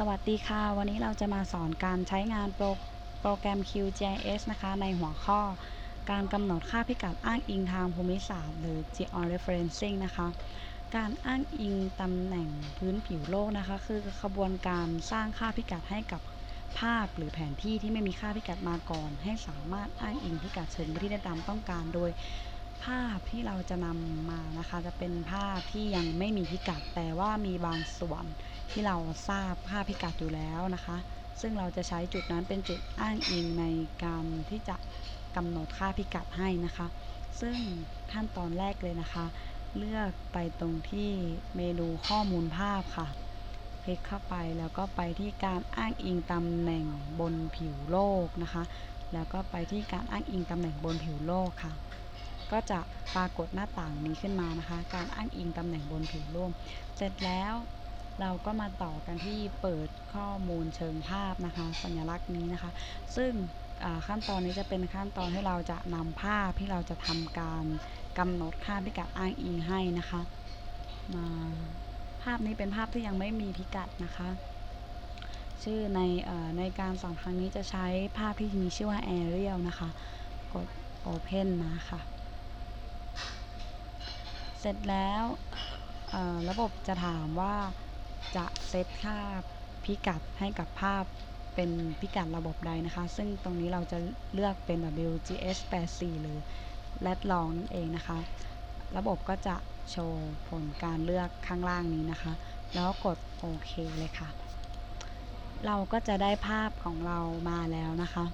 สวัสดีค่ะ วันนี้เราจะมาสอนการใช้งานโปรโปรแกรม QGIS นะคะ ในหัวข้อการกำหนดค่าพิกัดอ้างอิงทางภูมิศาสตร์ หรือ georeferencing นะคะ การอ้างอิงตำแหน่งพื้นผิวโลกนะคะ คือขบวนการสร้างค่าพิกัดให้กับภาพหรือแผนที่ที่ไม่มีค่าพิกัดมาก่อน ให้สามารถอ้างอิงพิกัดเชิงที่ได้ตามต้องการ โดยภาพที่เราจะนำมานะคะ จะเป็นภาพที่ยังไม่มีพิกัดแต่ว่ามีบางส่วน ที่เราทราบภาพพิกัดอยู่แล้วนะคะ ซึ่งเราจะใช้จุดนั้นเป็นจุดอ้างอิงในการที่จะกำหนดค่าพิกัดให้นะคะ ซึ่งขั้นตอนแรกเลยนะคะ เลือกไปตรงที่เมนูข้อมูลภาพค่ะ คลิกเข้าไปแล้วก็ไปที่การอ้างอิงตำแหน่งบนผิวโลกนะคะ แล้วก็ไปที่การอ้างอิงตำแหน่งบนผิวโลกค่ะก็จะปรากฏหน้าต่างนี้ขึ้นมานะคะ การอ้างอิงตำแหน่งบนผิวโลกเสร็จแล้ว เราก็มาต่อกันที่เปิดข้อมูลเชิงภาพนะคะ สัญลักษณ์นี้นะคะ ซึ่งขั้นตอนนี้จะเป็นขั้นตอนที่เราจะนำภาพที่เราจะทำการกำหนดค่าพิกัดอ้างอิงให้นะคะมาภาพนี้เป็นภาพที่ยังไม่มีพิกัดนะคะ ชื่อในอในการสอนครั้งนี้จะใช้ภาพที่มีชื่อว่า Arial นะคะ กด Open มาค่ะเสร็จแล้วระบบจะถามว่า จะเซตค่าพิกัดให้กับภาพเป็นพิกัดระบบใดนะคะ ซึ่งตรงนี้เราจะเลือกเป็น WGS 84หรือ lat long นั่นเองนะคะ ระบบก็จะโชว์ผลการเลือกข้างล่างนี้นะคะ แล้วกดโอเคเลยค่ะ เราก็จะได้ภาพของเรามาแล้วนะคะ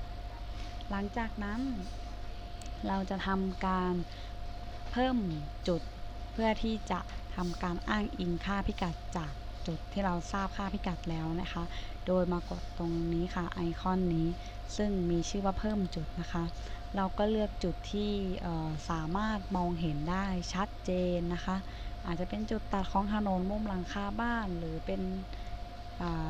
หลังจากนั้น เราจะทำการเพิ่มจุดเพื่อที่จะทำการอ้างอิงค่าพิกัดจาก จุดที่เราทราบค่าพิกัดแล้วนะคะ โดยมากดตรงนี้ค่ะไอคอนนี้ ซึ่งมีชื่อว่าเพิ่มจุดนะคะ เราก็เลือกจุดที่สามารถมองเห็นได้ชัดเจนนะคะ อาจจะเป็นจุดตัดของถนนมุมหลังคาบ้านหรือเป็น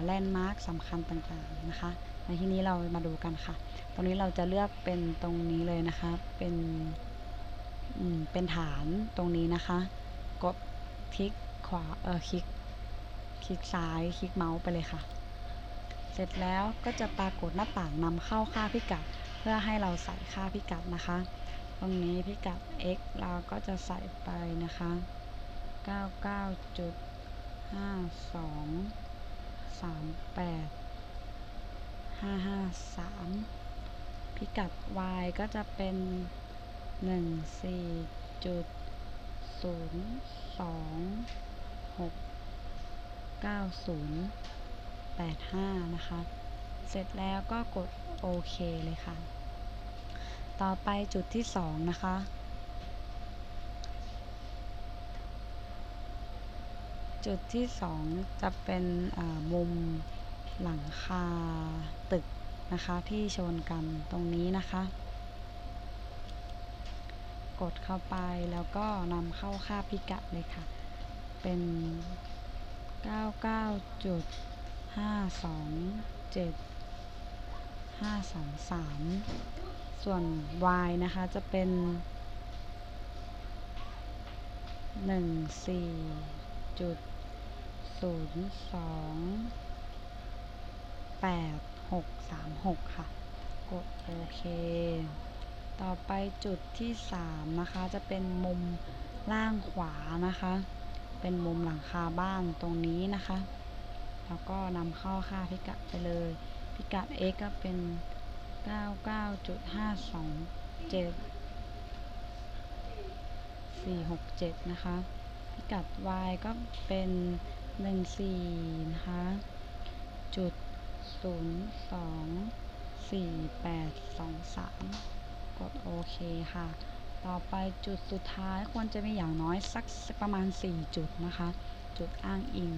แลนด์มาร์คสำคัญต่างๆนะคะในที่นี้เรามาดูกันค่ะ ตรงนี้เราจะเลือกเป็นตรงนี้เลยนะคะ เป็นเป็นฐานตรงนี้นะคะ กดคลิกขวา เออคลิก คลิกซ้ายคลิกเมาส์ไปเลยค่ะ เสร็จแล้วก็จะปรากฏหน้าต่างนำเข้าค่าพิกัด เพื่อให้เราใส่ค่าพิกัดนะคะ ตรงนี้พิกัด x เราก็จะใส่ไปนะคะ 99.5238 553 พิกัด y ก็จะเป็น 14.026 14.026908นะคะ เสร็จแล้วก็กดโอเคเลยค่ะ ต่อไปจุดที่ 2 นะคะ จุดที่ 2 จะเป็นมุมหลังคาตึกนะคะที่ชนกันตรงนี้นะคะ กดเข้าไปแล้วก็นำเข้าค่าพิกัดเลยค่ะ เป็น 99.527ส่วน y นะคะจะเป็น14จุดศูนย์สองแปดหกสามหกค่ะ กดโอเค ต่อไปจุดที่สามนะคะจะเป็นมุมล่างขวานะคะ เป็นมุมหลังคาบ้านตรงนี้นะคะ แล้วก็นำเข้าค่าพิกัดไปเลย พิกัด x ก็เป็น 99.527 467 นะคะ พิกัด y ก็เป็น 14 นะคะ จุด 024823 กดโอเคค่ะ ต่อไปจุดสุดท้ายควรจะมีอย่างน้อยสักประมาณ 4 จุดนะคะ จุดอ้างอิง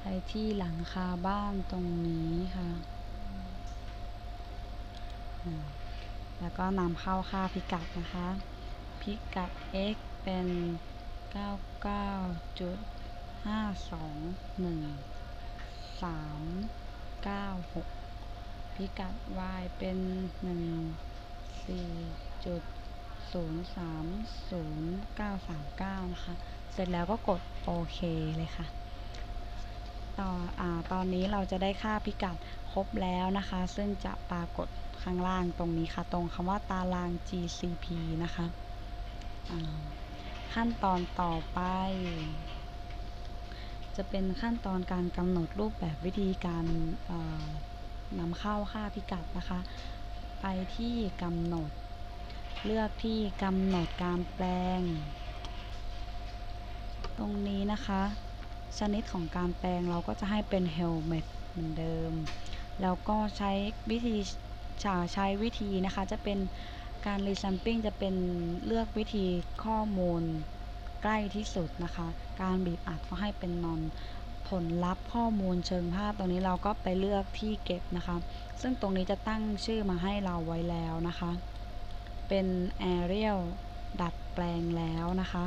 ไปที่หลังคาบ้านตรงนี้ค่ะ แล้วก็นำเข้าค่าพิกัดนะคะ พิกัด x เป็น 99.521.396 พิกัด y เป็น 14.030939 นะคะ เสร็จแล้วก็กดโอเคเลยค่ะต่ออตอนนี้เราจะได้ค่าพิกัดครบแล้วนะคะ ซึ่งจะปรากฏข้างล่างตรงนี้ค่ะ ตรงคำว่าตาราง GCP นะคะขั้นตอนต่อไป จะเป็นขั้นตอนการกำหนดรูปแบบวิธีการนำเข้าค่าพิกัดนะคะ ไปที่กำหนด เลือกที่กำหนดการแปลง ตรงนี้นะคะ ชนิดของการแปลงเราก็จะให้เป็น helmet เหมือนเดิม แล้วก็ใช้วิธีจะใช้วิธีนะคะจะเป็นการ resampling จะเป็นเลือกวิธีข้อมูลใกล้ที่สุดนะคะ การบีบอัดก็ให้เป็น non ผลลัพธ์ข้อมูลเชิงภาพตรงนี้เราก็ไปเลือกที่เก็บนะคะ ซึ่งตรงนี้จะตั้งชื่อมาให้เราไว้แล้วนะคะ เป็น Arial ดัดแปลงแล้วนะคะ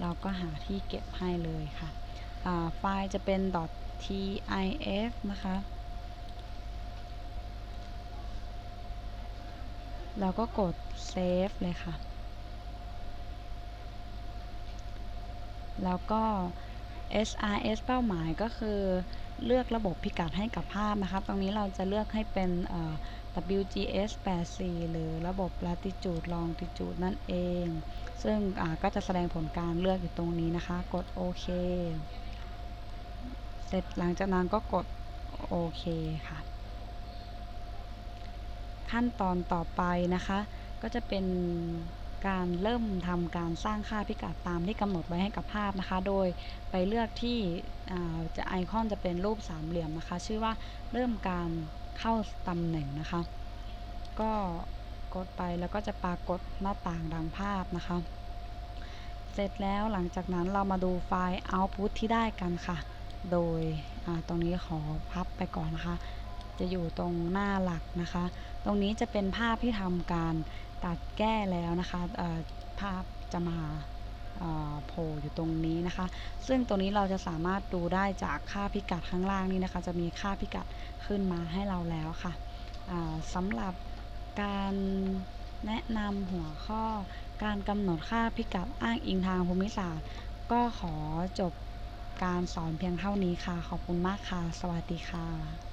เราก็หาที่เก็บให้เลยค่ะ ไฟล์จะเป็น .tif นะคะ แล้วก็กด save เลยค่ะ แล้วก็ SRS เป้าหมายก็คือเลือกระบบพิกัดให้กับภาพนะคะตรงนี้เราจะเลือกให้เป็น WGS 84หรือระบบ latitude longitude นั่นเอง ซึ่งก็จะแสดงผลการเลือกอยู่ตรงนี้นะคะ กดโอเค เสร็จหลังจากนั้นก็กดโอเคค่ะ ขั้นตอนต่อไปนะคะ ก็จะเป็น การเริ่มทำการสร้างค่าพิกัดตามที่กำหนดไว้ให้กับภาพนะคะ โดยไปเลือกที่จะไอคอนจะเป็นรูปสามเหลี่ยมนะคะ ชื่อว่าเริ่มการเข้าตำแหน่งนะคะ ก็กดไปแล้วก็จะปรากฏหน้าต่างดังภาพนะคะ เสร็จแล้วหลังจากนั้นเรามาดูไฟล์ output ที่ได้กันค่ะ โดยตรงนี้ขอพับไปก่อนนะคะ จะอยู่ตรงหน้าหลักนะคะ ตรงนี้จะเป็นภาพที่ทำการตัดแก้แล้วนะคะภาพจะมาโผล่อยู่ตรงนี้นะคะ ซึ่งตรงนี้เราจะสามารถดูได้จากค่าพิกัดข้างล่างนี้นะคะ จะมีค่าพิกัดขึ้นมาให้เราแล้วค่ะสำหรับการแนะนำหัวข้อการกำหนดค่าพิกัดอ้างอิงทางภูมิศาสตร์ ก็ขอจบการสอนเพียงเท่านี้ค่ะ ขอบคุณมากค่ะ สวัสดีค่ะ